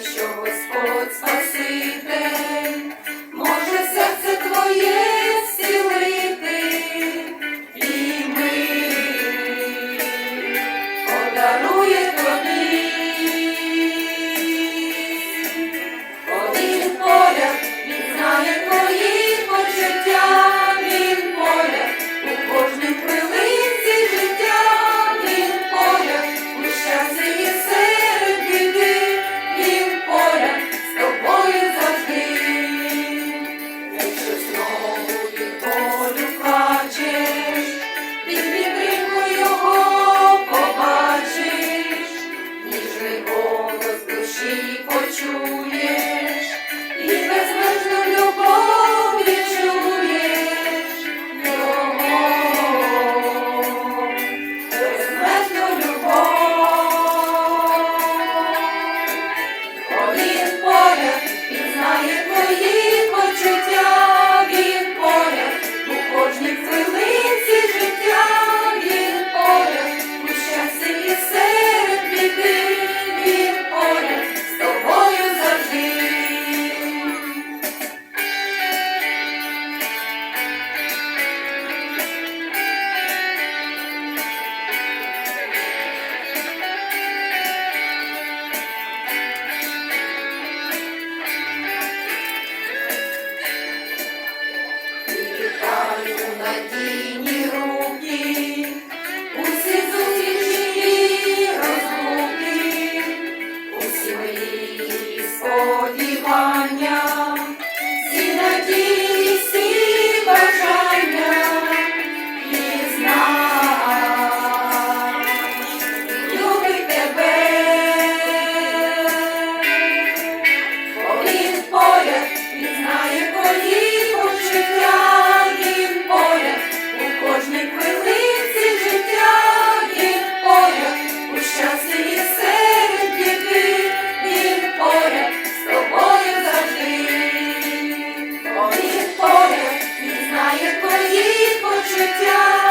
що Господь Спаситель може серце твоє зцілити і ми подарує. ми сподіваємося. свої почуття.